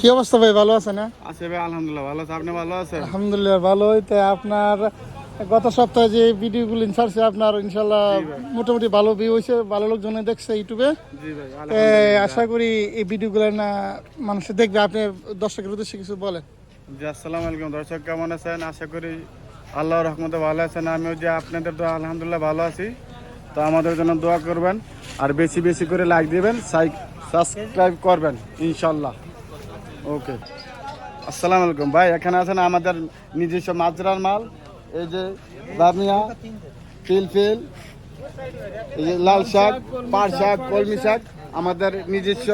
কি অবস্থা ভাই? ভালো আছে না? আছে ভাই আলহামদুলিল্লাহ ভালো আছে। আপনি ভালো আছেন? আলহামদুলিল্লাহ ভালোই তো আপনার গত সপ্তাহে যে ভিডিওগুলো ছাড়ছে আপনার ইনশাল্লাহ মোটামুটি ভালো ভিউ হয়েছে ভালো লোকজনে দেখছে ইউটিউবে। জি ভাই তো আশা করি এই ভিডিওগুলো না মানুষ দেখবে। আপনি দর্শকের উদ্দেশ্যে কিছু বলেন। জি আসসালামু আলাইকুম। দর্শক কেমন আছেন? আশা করি আল্লাহর রহমতে ভালো আছেন। আমিও যে আপনাদের তো আলহামদুলিল্লাহ ভালো আছি। তো আমাদের জন্য দোয়া করবেন। আর বেশি বেশি করে লাইক দিবেন সাবস্ক্রাইব করবেন ইনশাল্লাহ ওকে আসসালামু আলাইকুম ভাই, এখানে আছেন আমাদের নিজস্ব মাজরার মাল। এই যে বামিয়া ফিলফিল এই যে লাল শাক, পাট শাক, কলমি শাক, আমাদের নিজস্ব,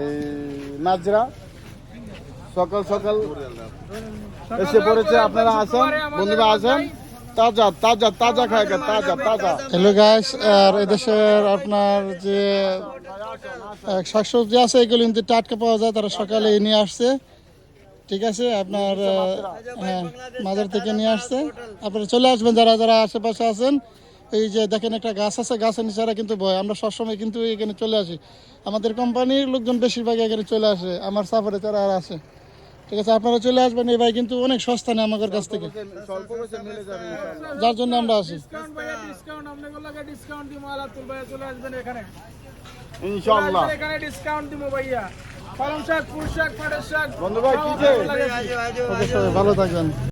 এই মাজরা। সকাল সকাল এসে পড়েছে, আপনারা আসেন। বন্ধুরা আসেন। তাজা তাজা তাজা খায় তাজা তাজা। হ্যালো গাইস আর এদেশের আপনার যে শাকসবজি আছে, এগুলো কিন্তু টাটকা পাওয়া যায়, তারা সকালে নিয়ে আসছে। ঠিক আছে? আপনার হ্যাঁ মাজার থেকে নিয়ে আসছে। আপনারা চলে আসবেন, যারা যারা আশেপাশে আছেন। এই যে দেখেন একটা গাছ আছে, গাছের নিচে কিন্তু ভয় আমরা সবসময় কিন্তু এখানে চলে আসি। আমাদের কোম্পানির লোকজন বেশিরভাগ এখানে চলে আসে, আমার সাফারে তারা আর আসে ঠিক আছে আপনারা চলে আসবেন। এই ভাই কিন্তু অনেক সস্তা নেই আমাদের কাছ থেকে। যার জন্য আমরা আসি। ডিসকাউন্ট ভাইয়া ডিসকাউন্ট আপনাকে লাগে ডিসকাউন্ট ভাইয়া চলে আসবেন এখানে। ইনশাআল্লাহ। এখানে ডিসকাউন্ট দিব ভাইয়া। পালং শাক শাক পাটের শাক। বন্ধু ভাই কি যে ওকে, সবাই ভালো থাকবেন।